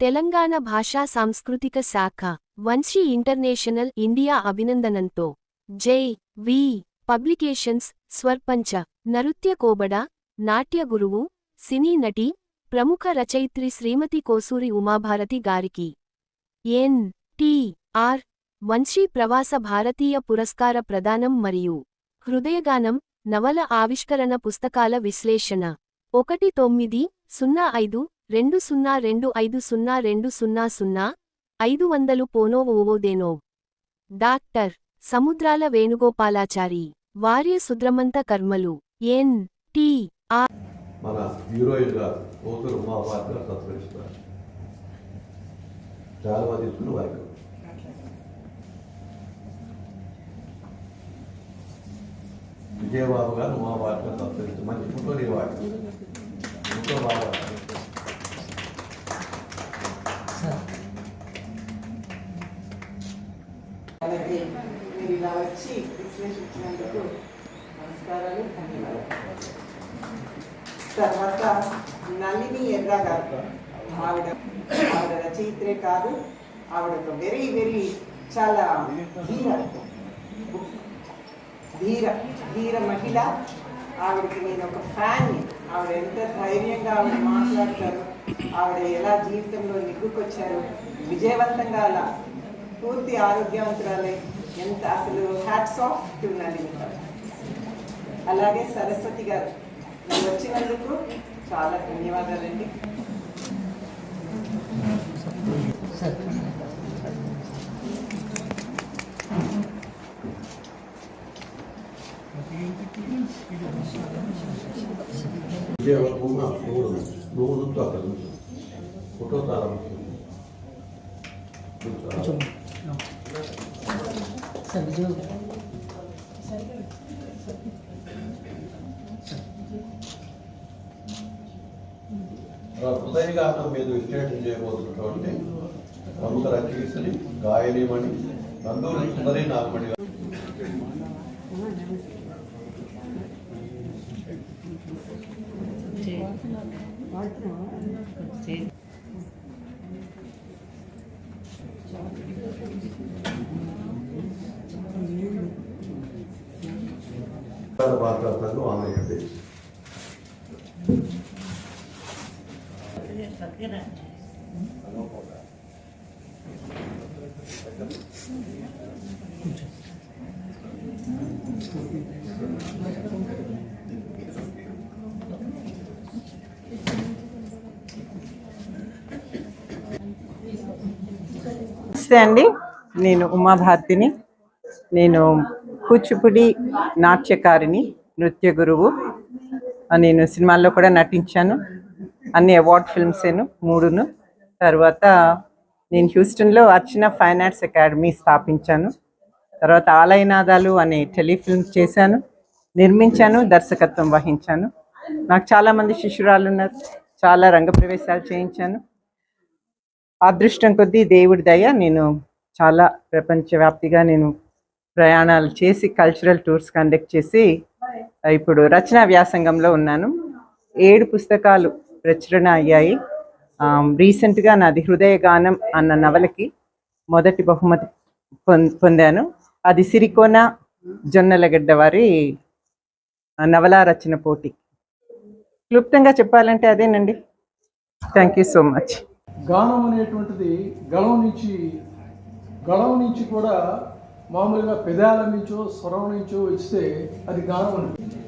తెలంగాణ భాషా సాంస్కృతిక శాఖ వంశీ ఇంటర్నేషనల్ ఇండియా అభినందనంతో. జై వి. పబ్లికేషన్స్ స్వర్పంచ నృత్య కోబడ నాట్య గురువు సినీ నటి ప్రముఖ రచయిత్రి శ్రీమతి కోసూరి ఉమాభారతి గారికి. ఎన్. టి. ఆర్. వంశీ ప్రవాస భారతీయ పురస్కార ప్రదానం మరియు హృదయగానం నవల ఆవిష్కరణ పుస్తకాల విశ్లేషణ. ఒకటి తొమ్మిది సున్నా ఐదు రెండు సున్నా రెండు ఐదు సున్నా రెండు సున్నా సున్నా ఐదు వందలు పోనో ఓవోదేనో డాక్టర్ సముద్రాల వేణుగోపాలాచారి వార్య సుద్రమంత కర్మలు ఎన్ టి మన హీరోయిన్గా కూతురు మా పాత్ర సత్కరిస్తారు చాలా మంది తీసుకుని వారికి. విజయబాబు గారు మా పాత్ర సత్కరిస్తారు మంచి ఫోటో నీ ఫోటో బాగా ఇలా వచ్చి విశ్లేషించినందుకు నమస్కారాలు ధన్యవాదాలు తర్వాత నళిని ఎర్రా గారు ఆవిడ ఆవిడ రచయిత్రే కాదు ఆవిడ ఒక వెరీ వెరీ చాలా ధీర ధీర ధీర మహిళ. ఆవిడకి నేను ఒక ఫ్యాన్ ఆవిడ ఎంత ధైర్యంగా ఆవిడ మాట్లాడతారు ఆవిడ ఎలా జీవితంలో నిగ్గుకొచ్చారు విజయవంతంగా అలా పూర్తి ఆరోగ్యవంతురాలై ఎంత అసలు హ్యాట్స్ ఆఫ్ టు నళిని. అలాగే సరస్వతి గారు వచ్చినందుకు చాలా ధన్యవాదాలండి. ఫోటో చాలా ముఖ్యం. హృదయగానం మీద విశ్లేషణ చేయబోతున్నటువంటి ప్రముఖ రచయిత్రి గాయనీమణి నందూరి సుందరి నాగమణి గారు. భారత సంఘం ఆంధ్రప్రదేశ్ నమస్తే అండి. నేను ఉమాభారతిని నేను కూచిపూడి నాట్యకారిని నృత్య గురువు. నేను సినిమాల్లో కూడా నటించాను. అన్ని అవార్డ్ ఫిల్మ్సేను మూడును. తర్వాత నేను హ్యూస్టన్లో అర్చన ఫైన్ ఆర్ట్స్ అకాడమీ స్థాపించాను. తర్వాత ఆలయనాదాలు అనే టెలిఫిల్మ్ చేశాను. నిర్మించాను దర్శకత్వం వహించాను. నాకు చాలామంది శిష్యురాలు ఉన్నారు. చాలా రంగ ప్రవేశాలు చేయించాను. అదృష్టం కొద్దీ దేవుడి దయ నేను చాలా ప్రపంచవ్యాప్తిగా నేను ప్రయాణాలు చేసి కల్చరల్ టూర్స్ కండక్ట్ చేసి ఇప్పుడు రచనా వ్యాసంగంలో ఉన్నాను. ఏడు పుస్తకాలు ప్రచురణ అయ్యాయి. రీసెంట్గా నాది హృదయ గానం అన్న నవలకి మొదటి బహుమతి పొం- పొందాను. అది సిరికోన జొన్నలగడ్డ వారి నవలా రచన పోటీ. క్లుప్తంగా చెప్పాలంటే అదేనండి. థ్యాంక్ యూ సో మచ్ గానం అనేటువంటిది గళం నుంచి గళం నుంచి కూడా మామూలుగా పెదాల నుంచో స్వరం నుంచో ఇస్తే అది గానం అనిపించింది